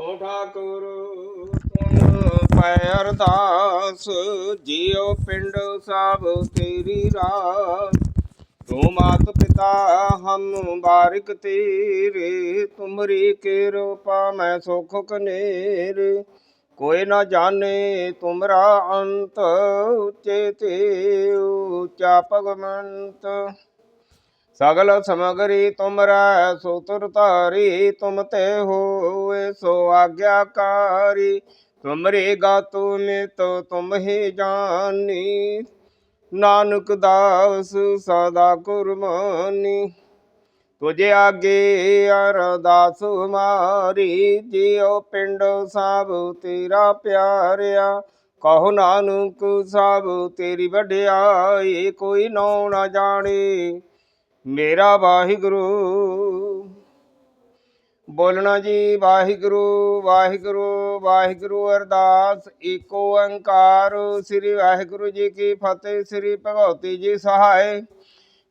ਤੂੰ ਠਾਕੁਰ ਤੂੰ ਪੈ ਅਰਦਾਸ ਜੀਉ ਪਿੰਡ ਸਭ ਤੇਰੀ ਰਾਸ। ਤੂੰ ਮਾਤ ਪਿਤਾ ਹਮ ਬਾਰਿਕ ਤੇਰੇ, ਤੁਮਰੀ ਕਿਰਪਾ ਮੈਂ ਸੁਖ ਕਨੇਰ। ਕੋਈ ਨਾ ਜਾਣੇ ਤੁਮਰਾ ਅੰਤ ਉੱਚੇ ਤੇ ਉੱਚਾ ਭਗਵੰਤ ਸਗਲ ਸਮਗਰੀ ਤੁਮਰਾ ਸੋਤਰ ਧਾਰੀ, ਤੁਮ ਤੇ ਹੋਏ ਸੋ ਆਗਿਆਕਾਰੀ। ਤੁਮਰੇ ਗਾਤੂ ਮਿਤ ਤੁਮ ਹੀ ਜਾਨੀ, ਨਾਨਕ ਦਾਸ ਸਦਾ ਕੁਰਬਾਨੀ। ਤੁਝੇ ਆਗੇ ਅਰਦਾਸ ਮਾਰੀ, ਜਿਉ ਪਿੰਡ ਸਭ ਤੇਰਾ ਪਿਆਰਿਆ। ਕਹੋ ਨਾਨਕ ਸਭ ਤੇਰੀ ਵਡਿਆਈ, ਕੋਈ ਨੌ ਨਾ ਜਾਣੇ। ਮੇਰਾ ਵਾਹਿਗੁਰੂ। ਬੋਲਣਾ ਜੀ, ਵਾਹਿਗੁਰੂ ਵਾਹਿਗੁਰੂ ਵਾਹਿਗੁਰੂ ਅਰਦਾਸ। ਏਕੋ ਓੰਕਾਰ, ਸ੍ਰੀ ਵਾਹਿਗੁਰੂ ਜੀ ਕੀ ਫਤਿਹ, ਸ੍ਰੀ ਭਗਵਤੀ ਜੀ ਸਹਾਇ।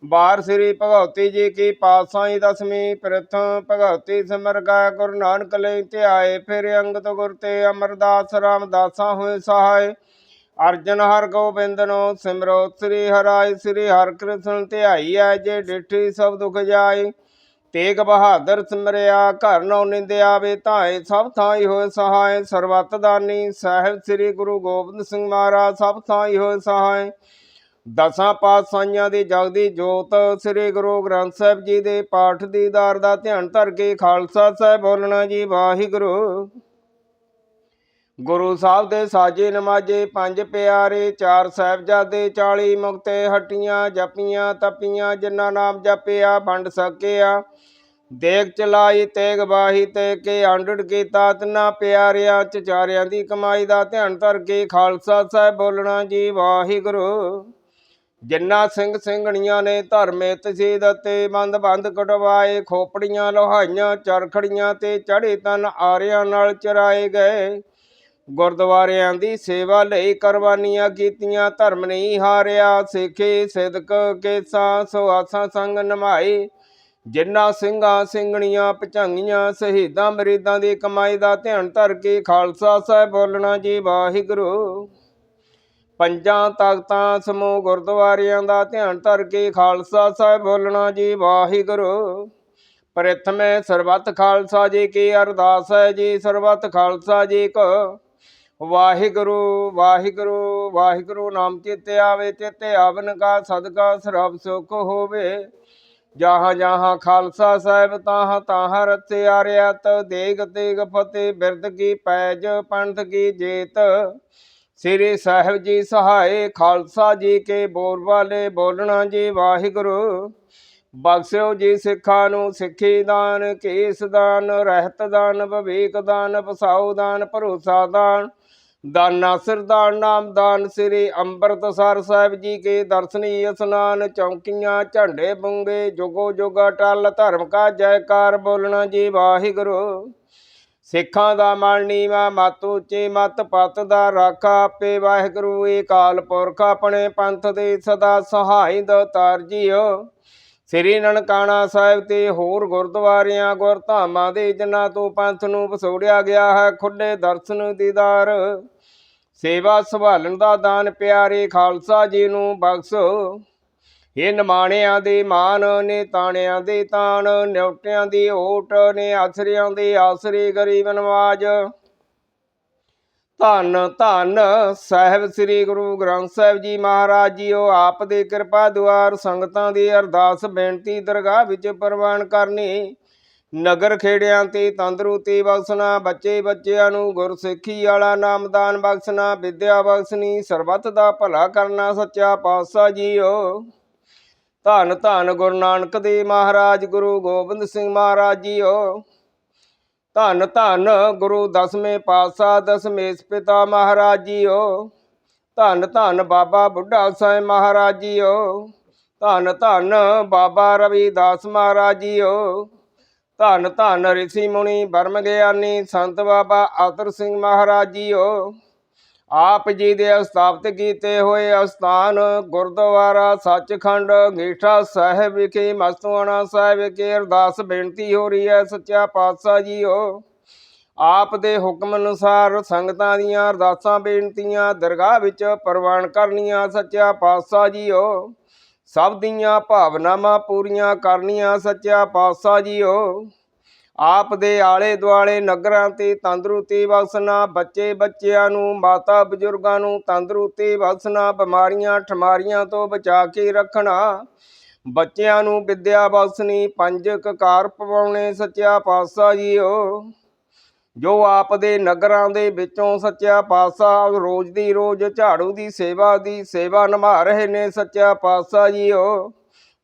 ਬਾਰ ਸ੍ਰੀ ਭਗਵਤੀ ਜੀ ਕੀ ਪਾਤਸ਼ਾਹੀ ਦਸਵੀਂ, ਪ੍ਰਥਮ ਭਗਵਤੀ ਸਿਮਰਗਾ, ਗੁਰੂ ਨਾਨਕ ਲਈ ਧਿਆਏ। ਫਿਰ ਅੰਗਤ ਗੁਰ ਤੇ ਅਮਰਦਾਸ ਰਾਮਦਾਸਾਂ ਹੋਏ ਸਹਾਇ। ਅਰਜਨ ਹਰ ਗੋਬਿੰਦ ਨੂੰ ਸਿਮਰੋ ਸ੍ਰੀ ਹਰਾਇ ਸ੍ਰੀ ਹਰਿ ਕ੍ਰਿਸ਼ਨ ਐ ਜੇ ਡਿਠੀ ਸਭ ਦੁਖ ਜਾਏ। ਤੇਗ ਬਹਾਦਰ ਸਿਮਰਿਆ, ਘਰ ਨਉ ਨਿੰਦਿਆ ਵੇ ਧਾਏ ਸਭ ਥਾਈ ਹੋਏ ਸਹਾਇ ਸਰਬੱਤ ਦਾਨੀ ਸਾਹਿਬ ਸ੍ਰੀ ਗੁਰੂ ਗੋਬਿੰਦ ਸਿੰਘ ਮਹਾਰਾਜ ਸਭ ਥਾਈ ਹੋਏ ਸਹਾਇ ਦਸਾਂ ਪਾਤਸ਼ਾਹੀਆਂ ਦੀ ਜਗਦੀ ਜੋਤ ਸ੍ਰੀ ਗੁਰੂ ਗ੍ਰੰਥ ਸਾਹਿਬ ਜੀ ਦੇ ਪਾਠ ਦੀਦਾਰ ਦਾ ਧਿਆਨ ਧਰ ਕੇ ਖਾਲਸਾ ਸਾਹਿਬ ਬੋਲਣਾ ਜੀ, ਵਾਹਿਗੁਰੂ। ਗੁਰੂ ਸਾਹਿਬ ਦੇ ਸਾਜੇ ਨਮਾਜੇ ਪੰਜ ਪਿਆਰੇ, ਚਾਰ ਸਾਹਿਬਜ਼ਾਦੇ 40 ਮੁਕਤੇ ਹਟੀਆਂ, ਜਪੀਆਂ, ਤਪੀਆਂ, ਜਿਨ੍ਹਾਂ ਨਾਮ ਜਪਿਆ, ਵੰਡ ਸਕਿਆ। ਦੇਖ ਚਲਾਈ, ਤੇਗ ਬਾਹੀ ਤੇ ਕੇ ਅੰਡੜ ਕੀਤਾ, ਤਨਾ ਪਿਆਰਿਆਂ ਚਚਾਰਿਆਂ ਦੀ ਕਮਾਈ ਦਾ ਧਿਆਨ ਧਰ ਕੇ ਖਾਲਸਾ ਸਾਹਿਬ ਬੋਲਣਾ ਜੀ, ਵਾਹਿਗੁਰੂ। ਜਿੰਨਾ ਸਿੰਘ ਸਿੰਘਣੀਆਂ ਨੇ ਧਰਮੇ ਤਸੀਦ ਅਤੇ ਬੰਦ ਬੰਦ ਕਟਵਾਏ, ਖੋਪੜੀਆਂ, ਲੋਹਾਈਆਂ, ਚਰਖੜੀਆਂ ਤੇ ਚੜੇ ਤਨ ਆਰਿਆਂ ਨਾਲ ਚਰਾਏ ਗਏ। ਗੁਰਦੁਆਰਿਆਂ ਦੀ ਸੇਵਾ ਲਈ ਕੁਰਬਾਨੀਆਂ ਕੀਤੀਆਂ, ਧਰਮ ਨਹੀਂ ਹਾਰਿਆ, ਸਿੱਖੀ, ਸਿਦਕ, ਕੇਸਾਂ ਸੋ ਸੰਗ ਨਿਭਾਏ ਜਿਨ੍ਹਾਂ ਸਿੰਘਾਂ ਸਿੰਘਣੀਆਂ ਪਚੰਗੀਆਂ ਸ਼ਹੀਦਾਂ ਮਰੀਦਾਂ ਦੀ ਕਮਾਈ ਦਾ ਧਿਆਨ ਧਰ ਕੇ ਖਾਲਸਾ ਸਾਹਿਬ ਬੋਲਣਾ ਜੀ ਵਾਹਿਗੁਰੂ। ਪੰਜਾਂ ਤਖਤਾਂ ਸਮੂਹ ਗੁਰਦੁਆਰਿਆਂ ਦਾ ਧਿਆਨ ਧਰ ਕੇ ਖਾਲਸਾ ਸਾਹਿਬ ਬੋਲਣਾ ਜੀ ਵਾਹਿਗੁਰੂ। ਪ੍ਰਥਮੇ ਸਰਬੱਤ ਖਾਲਸਾ ਜੀ ਕੀ ਅਰਦਾਸ ਹੈ ਜੀ, ਸਰਬੱਤ ਖਾਲਸਾ ਜੀ ਕੋ ਵਾਹਿਗੁਰੂ ਵਾਹਿਗੁਰੂ ਵਾਹਿਗੁਰੂ ਨਾਮ ਚਿਤੇ ਆਵੇ, ਚਿਤੇ ਆਵਨ ਕਾ ਸਦਕਾ ਸਰਬ ਸੁਖ ਹੋਵੇ। ਜਹਾਂ ਜਹਾਂ ਖਾਲਸਾ ਸਾਹਿਬ ਤਾਹਾਂ ਤਾਹਾਂ ਰਤੇ ਆਰਿਆਤ ਦੇਗ ਤੇਗ ਫਤਿਹ ਬਿਰਦ ਕੀ ਪੈਜ ਪੰਥ ਕੀ ਜੇਤ। ਸ੍ਰੀ ਸਾਹਿਬ ਜੀ ਸਹਾਏ, ਖਾਲਸਾ ਜੀ ਕੇ ਬੋਲ ਵਾਲੇ ਬੋਲਣਾ ਜੀ ਵਾਹਿਗੁਰੂ। ਬਖਸ਼ਿਓ ਜੀ ਸਿੱਖਾਂ ਨੂੰ, ਸਿੱਖੀ ਦਾਨ, ਕੇਸ ਦਾਨ, ਰਹਿਤ ਦਾਨ, ਵਿਵੇਕ ਦਾਨ ਪਸਾਉ ਦਾਨ, ਭਰੋਸਾ ਦਾਨ ਦਾਨ ਨਾਸਰ ਦਾਨ, ਨਾਮ ਦਾਨ, ਸ੍ਰੀ ਅੰਮ੍ਰਿਤਸਰ ਸਾਹਿਬ ਜੀ ਕੇ ਦਰਸ਼ਨੀ ਇਸਨਾਨ, ਚੌਂਕੀਆਂ, ਝੰਡੇ ਬੁੰਗੇ, ਜੁਗੋ ਜੁਗਾ ਟਲ, ਧਰਮ ਕਾ ਜੈਕਾਰ, ਬੋਲਣਾ ਜੀ ਵਾਹਿਗੁਰੂ। ਸਿੱਖਾਂ ਦਾ ਮਨ ਨੀਵਾ, ਮਤ ਉੱਚੇ, ਮਤ ਪਤ ਦਾ ਰਾਖਾ ਆਪੇ ਵਾਹਿਗੁਰੂ। ਏਕਾਲ ਪੁਰਖ ਆਪਣੇ ਪੰਥ ਦੇ ਸਦਾ ਸਹਾਈ ਦਾਤਾਰ ਜੀਓ। ਸ੍ਰੀ ਨਨਕਾਣਾ ਸਾਹਿਬ ਤੇ ਹੋਰ ਗੁਰਦੁਆਰਿਆਂ ਗੁਰਧਾਮਾਂ ਦੇ ਜਿਨ੍ਹਾਂ ਤੋਂ ਪੰਥ ਨੂੰ ਵਸੋੜਿਆ ਗਿਆ ਹੈ ਖੁੱਲੇ ਦਰਸ਼ਨ ਦੀਦਾਰ ਸੇਵਾ ਸੰਭਾਲਣ ਦਾ ਦਾਨ ਪਿਆਰੇ ਖਾਲਸਾ ਜੀ ਨੂੰ ਬਖਸ਼ੋ। ਇਹ ਨਿਮਾਣਿਆਂ ਦੇ ਮਾਨ ਨੇ ਤਾਣਿਆਂ ਦੇ ਤਾਣ, ਨਿਉਟਿਆਂ ਦੀ ਓਟ, ਨੇ ਆਸਰਿਆਂ ਦੇ ਆਸਰੇ ਗਰੀਬ ਨਵਾਜ। ਧੰਨ ਧੰਨ ਸਾਹਿਬ ਸ੍ਰੀ ਗੁਰੂ ਗ੍ਰੰਥ ਸਾਹਿਬ ਜੀ ਮਹਾਰਾਜ ਜੀ ਜੀਓ, ਆਪ ਦੇ ਕਿਰਪਾ ਦੁਆਰ ਸੰਗਤਾਂ ਦੀ ਅਰਦਾਸ ਬੇਨਤੀ ਦਰਗਾਹ ਵਿੱਚ ਪ੍ਰਵਾਨ ਕਰਨੀ। ਨਗਰ ਖੇੜਿਆਂ ਤੇ ਤੰਦਰੁਸਤੀ ਬਖਸ਼ਣਾ, ਬੱਚੇ ਬੱਚਿਆਂ ਨੂੰ ਗੁਰਸਿੱਖੀ ਵਾਲਾ ਨਾਮਦਾਨ ਬਖਸ਼ਣਾ, ਵਿਦਿਆ ਬਖਸ਼ਣੀ, ਸਰਬੱਤ ਦਾ ਭਲਾ ਕਰਨਾ ਸੱਚਾ ਪਾਤਸ਼ਾਹ ਜੀਓ। ਧੰਨ ਧੰਨ ਗੁਰੂ ਨਾਨਕ ਦੇਵ ਮਹਾਰਾਜ, ਗੁਰੂ ਗੋਬਿੰਦ ਸਿੰਘ ਮਹਾਰਾਜ ਜੀਓ। ਧੰਨ ਧੰਨ ਗੁਰੂ ਦਸਵੇਂ ਪਾਤਸ਼ਾਹ ਦਸਮੇਸ਼ ਪਿਤਾ ਮਹਾਰਾਜ ਜੀਓ। ਧੰਨ ਧੰਨ ਬਾਬਾ ਬੁੱਢਾ ਸਾਹਿਬ ਮਹਾਰਾਜ ਜੀਓ। ਧੰਨ ਧੰਨ ਬਾਬਾ ਰਵਿਦਾਸ ਮਹਾਰਾਜ ਜੀਓ। ਧੰਨ ਧੰਨ ਰਿਸ਼ੀ ਮੁਨੀ, ਬਰਮ ਗਿਆਨੀ, ਸੰਤ ਬਾਬਾ ਆਤਰ ਸਿੰਘ ਮਹਾਰਾਜ ਜੀਓ। ਆਪ ਜੀ ਦੇ ਸਥਾਪਿਤ ਕੀਤੇ ਹੋਏ ਅਸਥਾਨ ਗੁਰਦੁਆਰਾ ਸੱਚਖੰਡ ਅੰਗੀਠਾ ਸਾਹਿਬ ਵਿਖੇ ਮਸਤੂਆਣਾ ਸਾਹਿਬ ਵਿਖੇ ਅਰਦਾਸ ਬੇਨਤੀ ਹੋ ਰਹੀ ਹੈ, ਸੱਚਾ ਪਾਤਸ਼ਾਹ ਜੀਓ। ਆਪ ਦੇ ਹੁਕਮ ਅਨੁਸਾਰ ਸੰਗਤਾਂ ਦੀਆਂ ਅਰਦਾਸਾਂ, ਬੇਨਤੀਆਂ ਦਰਗਾਹ ਵਿੱਚ ਪ੍ਰਵਾਨ ਕਰਨੀਆਂ, ਸੱਚਾ ਪਾਤਸ਼ਾਹ ਜੀਓ। ਸਭ ਦੀਆਂ ਭਾਵਨਾਵਾਂ ਪੂਰੀਆਂ ਕਰਨੀਆਂ, ਸੱਚਾ ਪਾਤਸ਼ਾਹ ਜੀਓ। ਆਪ ਦੇ ਆਲੇ ਦੁਆਲੇ ਨਗਰਾਂ ਤੇ ਤੰਦਰੁਸਤੀ ਬਖਸ਼ਣਾ ਬੱਚੇ ਬੱਚਿਆਂ ਨੂੰ, ਮਾਤਾ ਬਜ਼ੁਰਗਾਂ ਨੂੰ ਤੰਦਰੁਸਤੀ ਬਖਸ਼ਣਾ ਬਿਮਾਰੀਆਂ, ਠਮਾਰੀਆਂ ਤੋਂ ਬਚਾ ਕੇ ਰੱਖਣਾ। ਬੱਚਿਆਂ ਨੂੰ ਵਿੱਦਿਆ ਬਖਸ਼ਣੀ ਪੰਜ ਕਕਾਰ ਪਵਾਉਣੇ ਸੱਚਾ ਪਾਤਸ਼ਾਹ ਜੀਓ। ਜੋ ਆਪ ਦੇ ਨਗਰਾਂ ਦੇ ਵਿੱਚੋਂ ਸੱਚਾ ਪਾਤਸ਼ਾਹ, ਰੋਜ਼ ਦੀ ਰੋਜ਼ ਝਾੜੂ ਦੀ ਸੇਵਾ ਦੀ ਸੇਵਾ ਨਿਭਾ ਰਹੇ ਨੇ ਸੱਚਾ ਪਾਤਸ਼ਾਹ ਜੀਓ।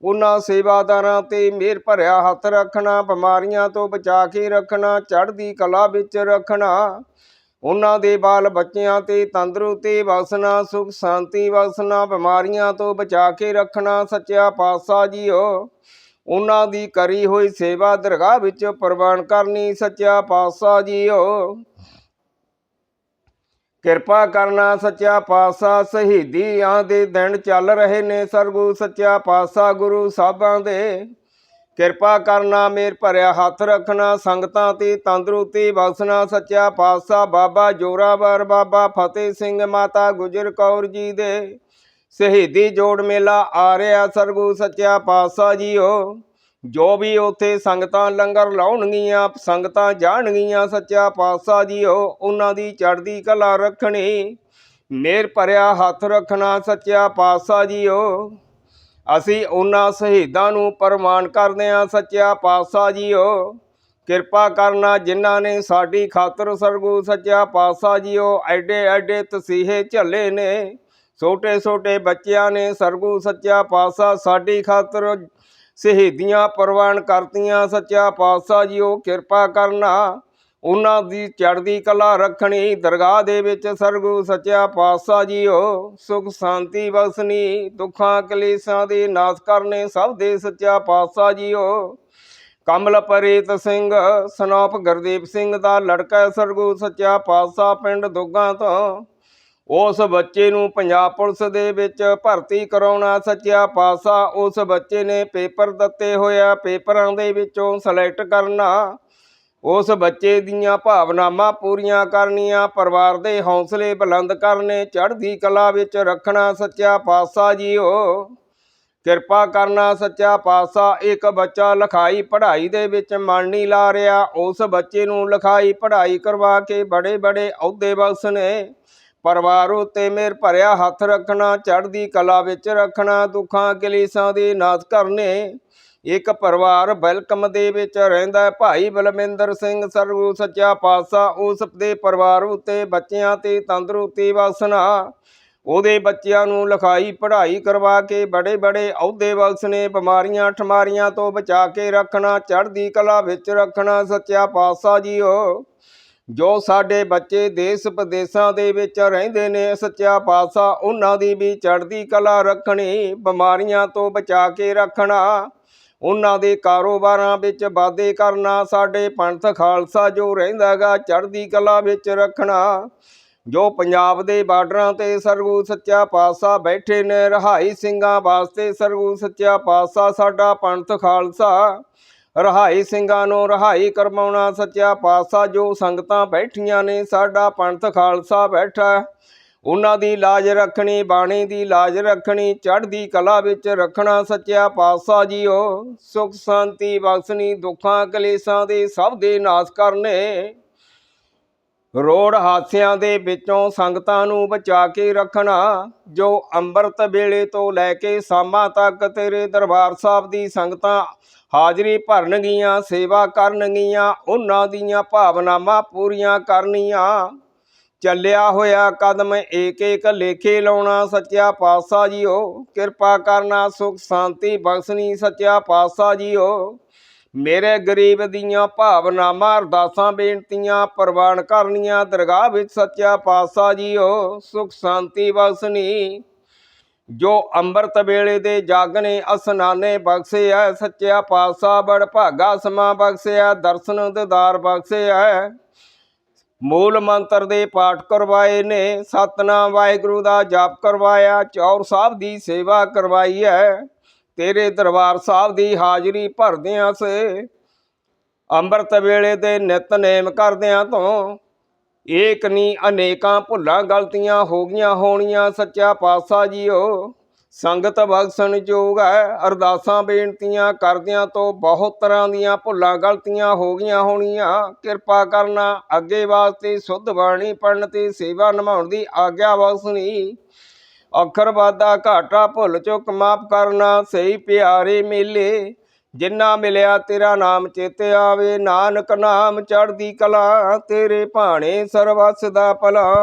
ਉਹਨਾਂ ਸੇਵਾਦਾਰਾਂ ਤੇ ਮਿਹਰ ਭਰਿਆ ਹੱਥ ਰੱਖਣਾ, ਬਿਮਾਰੀਆਂ ਤੋਂ ਬਚਾ ਕੇ ਰੱਖਣਾ, ਚੜ੍ਹਦੀ ਕਲਾ ਵਿੱਚ ਰੱਖਣਾ। ਉਹਨਾਂ ਦੇ ਬਾਲ ਬੱਚਿਆਂ ਤੇ ਤੰਦਰੁਸਤੀ ਵਸਣਾ, ਸੁਖ ਸ਼ਾਂਤੀ ਵਸਣਾ, ਬਿਮਾਰੀਆਂ ਤੋਂ ਬਚਾ ਕੇ ਰੱਖਣਾ ਸੱਚਾ ਪਾਤਸ਼ਾਹ ਜੀਓ। ਉਹਨਾਂ ਦੀ ਕਰੀ ਹੋਈ ਸੇਵਾ ਦਰਗਾਹ ਵਿੱਚ ਪ੍ਰਵਾਨ ਕਰਨੀ ਸੱਚਾ ਪਾਤਸ਼ਾਹ ਜੀਓ। ਕਿਰਪਾ ਕਰਨਾ ਸੱਚਾ ਪਾਤਸ਼ਾਹ, ਸ਼ਹੀਦੀਆਂ ਦੇ ਦਿਨ ਚੱਲ ਰਹੇ ਨੇ ਸਰਗੁਰੂ ਸੱਚਾ ਪਾਤਸ਼ਾਹ ਗੁਰੂ ਸਾਹਿਬਾਂ ਦੇ। ਕਿਰਪਾ ਕਰਨਾ, ਮੇਰ ਭਰਿਆ ਹੱਥ ਰੱਖਣਾ, ਸੰਗਤਾਂ ਤੇ ਤੰਦਰੁਸਤੀ ਬਖਸ਼ਣਾ, ਸੱਚਾ ਪਾਤਸ਼ਾਹ ਬਾਬਾ ਜੋਰਾਵਰ, ਬਾਬਾ ਫਤਿਹ ਸਿੰਘ ਮਾਤਾ ਗੁਜਰ ਕੌਰ ਜੀ ਦੇ। ਸ਼ਹੀਦੀ ਜੋੜ ਮੇਲਾ ਆ ਰਿਹਾ ਸਰਗੁਰੂ ਸੱਚਾ ਪਾਤਸ਼ਾਹ ਜੀਓ। ਜੋ ਵੀ ਉੱਥੇ ਸੰਗਤਾਂ ਲੰਗਰ ਲਾਉਣਗੀਆਂ, ਸੰਗਤਾਂ ਜਾਣਗੀਆਂ ਸੱਚਾ ਪਾਤਸ਼ਾਹ ਜੀਓ ਉਹਨਾਂ ਦੀ ਚੜ੍ਹਦੀ ਕਲਾ ਰੱਖਣੀ। ਮੇਰ ਭਰਿਆ ਹੱਥ ਰੱਖਣਾ ਸੱਚਾ ਪਾਤਸ਼ਾਹ ਜੀਓ ਅਸੀਂ ਉਹਨਾਂ ਸ਼ਹੀਦਾਂ ਨੂੰ ਪ੍ਰਮਾਣ ਕਰਦੇ ਹਾਂ ਸੱਚਾ ਪਾਤਸ਼ਾਹ ਜੀਓ ਕਿਰਪਾ ਕਰਨਾ ਜਿਨ੍ਹਾਂ ਨੇ ਸਾਡੀ ਖਾਤਰ ਸਰਗੂ ਸੱਚਾ ਪਾਤਸ਼ਾਹ ਜੀਓ ਐਡੇ ਐਡੇ ਤਸੀਹੇ ਝੱਲੇ ਨੇ। ਛੋਟੇ ਛੋਟੇ ਬੱਚਿਆਂ ਨੇ ਸਰਗੂ ਸੱਚਾ ਪਾਤਸ਼ਾਹ ਸਾਡੀ ਖਾਤਰ ਸ਼ਹੀਦੀਆਂ ਪ੍ਰਵਾਨ ਕਰਤੀਆਂ, ਸੱਚਾ ਪਾਤਸ਼ਾਹ ਜੀਓ ਕਿਰਪਾ ਕਰਨਾ। ਉਹਨਾਂ ਦੀ ਚੜ੍ਹਦੀ ਕਲਾ ਰੱਖਣੀ, ਦਰਗਾਹ ਦੇ ਵਿੱਚ ਸਰਗੁਰੂ ਸੱਚਾ ਪਾਤਸ਼ਾਹ ਜੀਓ। ਸੁਖ ਸ਼ਾਂਤੀ ਬਖਸ਼ਣੀ, ਦੁੱਖਾਂ ਕਲੇਸ਼ਾਂ ਦੇ ਨਾਸ਼ ਕਰਨੇ, ਸਭ ਦੇ ਸੱਚਾ ਪਾਤਸ਼ਾਹ ਜੀਓ। ਕਮਲ ਪਰੇਤ ਸਿੰਘ, ਸਨੋਪ ਗੁਰਦੀਪ ਸਿੰਘ ਦਾ ਲੜਕਾ ਹੈ ਸਰਗੁਰੂ ਸੱਚਾ ਪਾਤਸ਼ਾਹ ਪਿੰਡ ਦੁੱਗਾ ਤੋਂ। ਉਸ ਬੱਚੇ ਨੂੰ ਪੰਜਾਬ ਪੁਲਿਸ ਦੇ ਵਿੱਚ ਭਰਤੀ ਕਰਾਉਣਾ ਸੱਚਾ ਪਾਤਸ਼ਾਹ, ਉਸ ਬੱਚੇ ਨੇ ਪੇਪਰ ਦਿੱਤੇ ਹੋਇਆ ਪੇਪਰਾਂ ਦੇ ਵਿੱਚੋਂ ਸਿਲੈਕਟ ਕਰਨਾ। ਉਸ ਬੱਚੇ ਦੀਆਂ ਭਾਵਨਾਵਾਂ ਪੂਰੀਆਂ ਕਰਨੀਆਂ, ਪਰਿਵਾਰ ਦੇ ਹੌਸਲੇ ਬੁਲੰਦ ਕਰਨੇ, ਚੜ੍ਹਦੀ ਕਲਾ ਵਿੱਚ ਰੱਖਣਾ ਸੱਚਾ ਪਾਤਸ਼ਾਹ ਜੀਓ। ਕਿਰਪਾ ਕਰਨਾ ਸੱਚਾ ਪਾਤਸ਼ਾਹ, ਇੱਕ ਬੱਚਾ ਲਿਖਾਈ ਪੜ੍ਹਾਈ ਦੇ ਵਿੱਚ ਮਨ ਨਹੀਂ ਲਾ ਰਿਹਾ, ਉਸ ਬੱਚੇ ਨੂੰ ਲਿਖਾਈ ਪੜ੍ਹਾਈ ਕਰਵਾ ਕੇ ਬੜੇ ਬੜੇ ਅਹੁਦੇ ਬਖਸ਼ਣੇ ਪਰਿਵਾਰ ਉਤੇ ਮੇਰ ਭਰਿਆ ਹੱਥ ਰੱਖਣਾ, ਚੜ੍ਹਦੀ ਕਲਾ ਵਿੱਚ ਰੱਖਣਾ, ਦੁੱਖਾਂ ਕਲੇਸ਼ਾਂ ਦੇ ਨਾਸ਼ ਕਰਨੇ। ਇੱਕ ਪਰਿਵਾਰ ਵੈਲਕਮ ਦੇ ਵਿੱਚ ਰਹਿੰਦਾ ਭਾਈ ਬਲਮਿੰਦਰ ਸਿੰਘ ਸਰਗੁਰੂ ਸੱਚਾ ਪਾਤਸ਼ਾਹ, ਉਸ ਦੇ ਪਰਿਵਾਰ ਉਤੇ ਬੱਚਿਆਂ ਤੇ ਤੰਦਰੁਸਤੀ ਬਖਸ਼ਣਾ ਉਹਦੇ ਬੱਚਿਆਂ ਨੂੰ ਲਿਖਾਈ, ਪੜ੍ਹਾਈ ਕਰਵਾ ਕੇ ਬੜੇ ਬੜੇ ਅਹੁਦੇ ਨੇ ਬਿਮਾਰੀਆਂ ਠਮਾਰੀਆਂ ਤੋਂ ਬਚਾ ਕੇ ਰੱਖਣਾ, ਚੜ੍ਹਦੀ ਕਲਾ ਵਿੱਚ ਰੱਖਣਾ, ਸੱਚਾ ਪਾਤਸ਼ਾਹ ਜੀਓ। ਜੋ ਸਾਡੇ ਬੱਚੇ ਦੇਸ਼ ਵਿਦੇਸ਼ਾਂ ਦੇ ਵਿੱਚ ਰਹਿੰਦੇ ਨੇ, ਸੱਚਾ ਪਾਤਸ਼ਾਹ ਉਹਨਾਂ ਦੀ ਵੀ ਚੜ੍ਹਦੀ ਕਲਾ ਰੱਖਣੀ, ਬਿਮਾਰੀਆਂ ਤੋਂ ਬਚਾ ਕੇ ਰੱਖਣਾ। ਉਹਨਾਂ ਦੇ ਕਾਰੋਬਾਰਾਂ ਵਿੱਚ ਵਾਧੇ ਕਰਨਾ, ਸਾਡੇ ਪੰਥ ਖਾਲਸਾ ਜੋ ਰਹਿੰਦਾਗਾ ਚੜ੍ਹਦੀ ਕਲਾ ਵਿੱਚ ਰੱਖਣਾ। ਜੋ ਪੰਜਾਬ ਦੇ ਬਾਰਡਰਾਂ ਤੇ ਸਰਗੂ ਸੱਚਾ ਪਾਤਸ਼ਾਹ ਬੈਠੇ ਨੇ, ਰਹਾਈ ਸਿੰਘਾਂ ਵਾਸਤੇ ਸਰਗੂ ਸੱਚਾ ਪਾਤਸ਼ਾਹ, ਸਾਡਾ ਪੰਥ ਖਾਲਸਾ। ਰਹਾਈ ਸਿੰਘਾਂ ਨੂੰ ਰਹਾਈ ਕਰਵਾਉਣਾ ਸੱਚਾ ਪਾਤਸ਼ਾਹ, ਜੋ ਸੰਗਤਾਂ ਬੈਠੀਆਂ ਨੇ, ਸਾਡਾ ਪੰਥ ਖਾਲਸਾ ਬੈਠਾ ਉਹਨਾਂ ਦੀ ਲਾਜ ਰੱਖਣੀ, ਬਾਣੀ ਦੀ ਲਾਜ ਰੱਖਣੀ, ਚੜ੍ਹਦੀ ਕਲਾ ਵਿੱਚ ਰੱਖਣਾ ਸੱਚਿਆ ਪਾਤਸ਼ਾਹ ਜੀਓ। ਸੁਖ, ਸ਼ਾਂਤੀ ਬਖਸ਼ਣੀ ਦੁੱਖਾਂ, ਕਲੇਸ਼ਾਂ ਦੇ ਸਭ ਦੇ ਨਾਸ਼ ਕਰਨੇ। ਰੋੜ ਹਾਦਸਿਆਂ ਦੇ ਵਿੱਚੋਂ ਸੰਗਤਾਂ ਨੂੰ ਬਚਾ ਕੇ ਰੱਖਣਾ, ਜੋ ਅੰਮ੍ਰਿਤ ਵੇਲੇ ਤੋਂ ਲੈ ਕੇ ਸ਼ਾਮਾਂ ਤੱਕ ਤੇਰੇ ਦਰਬਾਰ ਸਾਹਿਬ ਦੀ ਸੰਗਤਾਂ ਹਾਜ਼ਰੀ ਭਰਨਗੀਆਂ, ਸੇਵਾ ਕਰਨਗੀਆਂ, ਉਹਨਾਂ ਦੀਆਂ ਭਾਵਨਾਵਾਂ ਪੂਰੀਆਂ ਕਰਨੀਆਂ। ਚੱਲਿਆ ਹੋਇਆ ਕਦਮ ਏਕ ਏਕ ਲੇਖੇ ਲਾਉਣਾ ਸੱਚਿਆ ਪਾਤਸ਼ਾਹ ਜੀਓ, ਕਿਰਪਾ ਕਰਨਾ ਸੁਖ ਸ਼ਾਂਤੀ ਬਖਸ਼ਣੀ ਸੱਚਿਆ ਪਾਤਸ਼ਾਹ ਜੀਓ। ਮੇਰੇ ਗਰੀਬ ਦੀਆਂ ਭਾਵਨਾਵਾਂ ਅਰਦਾਸਾਂ ਬੇਨਤੀਆਂ ਪ੍ਰਵਾਨ ਕਰਨੀਆਂ, ਦਰਗਾਹ ਵਿੱਚ ਸੱਚਾ ਪਾਤਸ਼ਾਹ ਜੀਓ, ਸੁਖ ਸ਼ਾਂਤੀ ਬਖਸ਼ਣੀ ਜੋ ਅੰਮ੍ਰਿਤ ਵੇਲੇ ਦੇ ਜਾਗਨੇ ਅਸਨਾਨੇ ਬਖਸ਼ਿਆ ਸੱਚਿਆ ਪਾਤਸ਼ਾਹ ਬੜ ਭਾਗਾ ਸਮਾ ਬਖਸ਼ਿਆ, ਦਰਸ਼ਨ ਦਿਦਾਰ ਬਖਸ਼ਿਆ। ਮੂਲ ਮੰਤਰ ਦੇ ਪਾਠ ਕਰਵਾਏ ਨੇ, ਸਤਨਾਮ ਵਾਹਿਗੁਰੂ ਦਾ ਜਾਪ ਕਰਵਾਇਆ, ਚੌਰ ਸਾਹਿਬ ਦੀ ਸੇਵਾ ਕਰਵਾਈ ਹੈ। ਤੇਰੇ ਦਰਬਾਰ ਸਾਹਿਬ ਦੀ ਹਾਜ਼ਰੀ ਭਰਦਿਆਂ ਸੇ ਅੰਮ੍ਰਿਤ ਵੇਲੇ ਦੇ ਨਿਤਨੇਮ ਕਰਦਿਆਂ ਤੋਂ ਏਕ ਨਹੀਂ ਅਨੇਕਾਂ ਭੁੱਲਾਂ ਗਲਤੀਆਂ ਹੋ ਗਈਆਂ ਹੋਣੀਆਂ, ਸੱਚਾ ਪਾਤਸ਼ਾਹ ਜੀਓ। ਸੰਗਤ ਬਖਸ਼ਣ ਜੋਗ ਹੈ, ਅਰਦਾਸਾਂ ਬੇਨਤੀਆਂ ਕਰਦਿਆਂ ਤੋਂ ਬਹੁਤ ਤਰ੍ਹਾਂ ਦੀਆਂ ਭੁੱਲਾਂ ਗਲਤੀਆਂ ਹੋ ਗਈਆਂ ਹੋਣੀਆਂ। ਕਿਰਪਾ ਕਰਨਾ, ਅੱਗੇ ਵਾਸਤੇ ਸੁੱਧ ਬਾਣੀ ਪੜਨ ਤੇ ਸੇਵਾ ਨਿਭਾਉਣ ਦੀ ਆਗਿਆ ਬਖਸ਼ਣੀ। ਅੱਖਰ ਵਾਦਾ ਘਾਟਾ ਭੁੱਲ ਚੁੱਕ ਮਾਫ ਕਰਨਾ, ਸਹੀ ਪਿਆਰੇ ਮੇਲੇ, ਜਿੰਨਾ ਮਿਲਿਆ ਤੇਰਾ ਨਾਮ ਚੇਤੇ ਆਵੇ, ਨਾਨਕ ਨਾਮ ਚੜ੍ਹਦੀ ਕਲਾ, ਤੇਰੇ ਭਾਣੇ ਸਰਵਸ ਦਾ ਭਲਾ।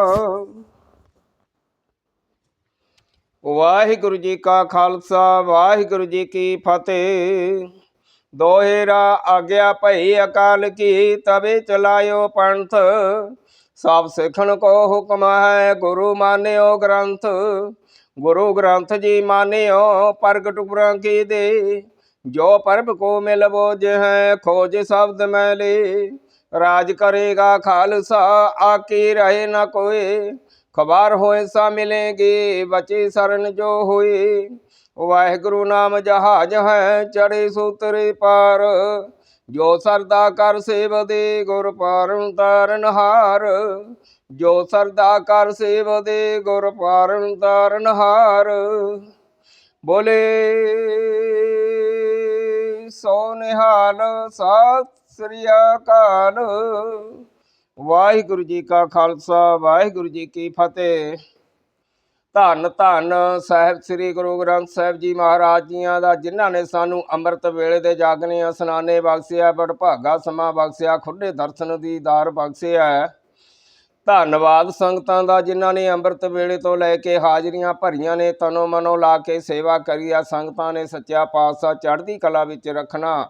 ਵਾਹਿਗੁਰੂ ਜੀ ਕਾ ਖਾਲਸਾ, ਵਾਹਿਗੁਰੂ ਜੀ ਕੀ ਫਤਿਹ। ਦੋਹੇਰਾ ਆਗਿਆ ਭਈ ਅਕਾਲ ਕੀ ਤਵੇ ਚਲਾਇਓ ਪੰਥ। ਸਭ ਸਿੱਖਣ ਕੋ ਹੁਕਮ ਹੈ, ਗੁਰੂ ਮਾਨਿਓ ਗ੍ਰੰਥ। ਗੁਰੂ ਗ੍ਰੰਥ ਜੀ ਮਾਨਿਓ, ਪ੍ਰਗਟ ਗੁਰਾਂ ਕੀ ਦੇ। ਜੋ ਪਰਬ ਕੋ ਮਿਲਵੋ ਜਹ ਖੋਜ ਸ਼ਬਦ ਮੈਲੇ ਰਾਜ ਕਰੇਗਾ ਖਾਲਸਾ, ਆਕੀ ਰਹੇ ਨਾ ਕੋਈ ਖਬਰ ਹੋਏ ਸਾ ਮਿਲੇਗੀ, ਬਚੇ ਸਰਨ ਜੋ ਹੋਏ। ਵਾਹਿਗੁਰੂ ਨਾਮ ਜਹਾਜ ਹੈ ਚੜੇ ਸੂਤਰੇ ਪਾਰ। ਜੋ ਸਰਦਾ ਕਰ ਸੇਵ ਦੇ, ਗੁਰ ਪਾਰਨ ਤਾਰਨ ਹਾਰ। ਜੋ ਸਰਦਾ ਕਰ ਸੇਵ ਦੇ ਗੁਰ ਪਾਰਨ ਤਾਰਨ ਹਾਰ। ਬੋਲੇ, ਸੋ ਨਿਹਾਲ ਸਤਿ ਸ੍ਰੀ ਅਕਾਲ। ਵਾਹਿਗੁਰੂ ਜੀ ਕਾ ਖਾਲਸਾ, ਵਾਹਿਗੁਰੂ ਜੀ ਕੀ ਫਤਿਹ। ਧੰਨ ਧੰਨ ਸਾਹਿਬ ਸ੍ਰੀ ਗੁਰੂ ਗ੍ਰੰਥ ਸਾਹਿਬ ਜੀ ਮਹਾਰਾਜ ਜੀਆਂ ਦਾ, ਜਿਨ੍ਹਾਂ ਨੇ ਸਾਨੂੰ ਅੰਮ੍ਰਿਤ ਵੇਲੇ ਦੇ ਜਾਗਨੇ ਅਸਨਾਨੇ ਬਖਸ਼ਿਆ ਬੜਭਾਗਾ ਸਮਾਂ ਬਖਸ਼ਿਆ ਖੁੱਲੇ ਦਰਸ਼ਨ ਦੀ ਦਾਰ ਬਖਸ਼ਿਆ। ਧੰਨਵਾਦ ਸੰਗਤਾਂ ਦਾ ਜਿਨ੍ਹਾਂ ਨੇ ਅੰਮ੍ਰਿਤ ਵੇਲੇ ਤੋਂ ਲੈ ਕੇ ਹਾਜ਼ਰੀਆਂ ਭਰੀਆਂ ਨੇ, ਤਨੋ ਮਨੋ ਲਾ ਕੇ ਸੇਵਾ ਕਰੀ ਆ, ਸੰਗਤਾਂ ਨੇ ਸੱਚਾ ਪਾਤਸ਼ਾਹ ਚੜ੍ਹਦੀ ਕਲਾ ਵਿੱਚ ਰੱਖਣਾ।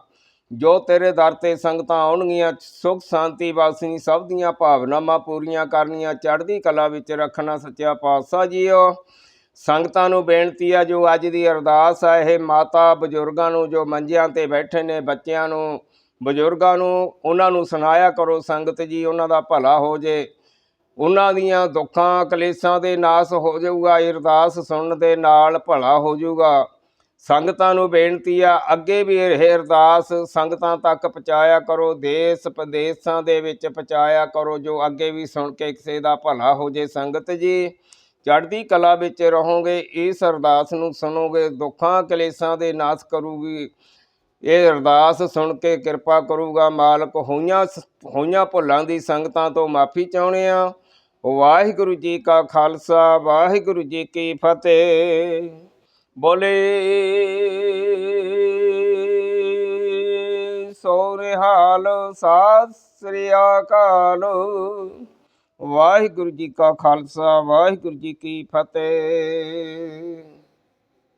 ਜੋ ਤੇਰੇ ਦਰ ਤੇ ਸੰਗਤਾਂ ਆਉਣਗੀਆਂ, ਸੁਖ ਸ਼ਾਂਤੀ ਵਾਸਨੀ ਸਭ ਦੀਆਂ ਭਾਵਨਾਵਾਂ ਪੂਰੀਆਂ ਕਰਨੀਆਂ, ਚੜ੍ਹਦੀ ਕਲਾ ਵਿੱਚ ਰੱਖਣਾ ਸੱਚਾ ਪਾਤਸ਼ਾਹ ਜੀਓ। ਸੰਗਤਾਂ ਨੂੰ ਬੇਨਤੀ ਆ, ਜੋ ਅੱਜ ਦੀ ਅਰਦਾਸ ਆ, ਇਹ ਮਾਤਾ ਬਜ਼ੁਰਗਾਂ ਨੂੰ, ਜੋ ਮੰਜਿਆਂ ਤੇ ਬੈਠੇ ਨੇ ਬੱਚਿਆਂ ਨੂੰ, ਬਜ਼ੁਰਗਾਂ ਨੂੰ, ਉਹਨਾਂ ਨੂੰ ਸੁਣਾਇਆ ਕਰੋ ਸੰਗਤ ਜੀ, ਉਹਨਾਂ ਦਾ ਭਲਾ ਹੋ ਜੇ। ਉਹਨਾਂ ਦੀਆਂ ਦੁੱਖਾਂ ਕਲੇਸ਼ਾਂ ਦੇ ਨਾਸ ਹੋ ਜਾਊਗਾ, ਇਹ ਅਰਦਾਸ ਸੁਣਨ ਦੇ ਨਾਲ ਭਲਾ ਹੋ ਜਾਊਗਾ। ਸੰਗਤਾਂ ਨੂੰ ਬੇਨਤੀ ਆ, ਅੱਗੇ ਵੀ ਇਹ ਅਰਦਾਸ ਸੰਗਤਾਂ ਤੱਕ ਪਹੁੰਚਾਇਆ ਕਰੋ, ਦੇਸ਼ ਪ੍ਰਦੇਸ਼ਾਂ ਦੇ ਵਿੱਚ ਪਹੁੰਚਾਇਆ ਕਰੋ, ਜੋ ਅੱਗੇ ਵੀ ਸੁਣ ਕੇ ਕਿਸੇ ਦਾ ਭਲਾ ਹੋ ਜੇ ਸੰਗਤ ਜੀ। ਚੜ੍ਹਦੀ ਕਲਾ ਵਿੱਚ ਰਹੋਗੇ, ਇਸ ਅਰਦਾਸ ਨੂੰ ਸੁਣੋਗੇ, ਦੁੱਖਾਂ ਕਲੇਸ਼ਾਂ ਦੇ ਨਾਸ ਕਰੂਗੀ। ਇਹ ਅਰਦਾਸ ਸੁਣ ਕੇ ਕਿਰਪਾ ਕਰੂਗਾ, ਮਾਲਕ ਹੋਈਆਂ ਹੋਈਆਂ ਭੁੱਲਾਂ ਦੀ ਸੰਗਤਾਂ ਤੋਂ ਮਾਫੀ ਚਾਹੁੰਦੇ ਆ। ਵਾਹਿਗੁਰੂ ਜੀ ਕਾ ਖਾਲਸਾ, ਵਾਹਿਗੁਰੂ ਜੀ ਕੀ ਫਤਿਹ। ਬੋਲੇ ਸੋ ਨਿਹਾਲ ਸਤਿ ਸ੍ਰੀ ਅਕਾਲ। ਵਾਹਿਗੁਰੂ ਜੀ ਕਾ ਖਾਲਸਾ, ਵਾਹਿਗੁਰੂ ਜੀ ਕੀ ਫਤਿਹ।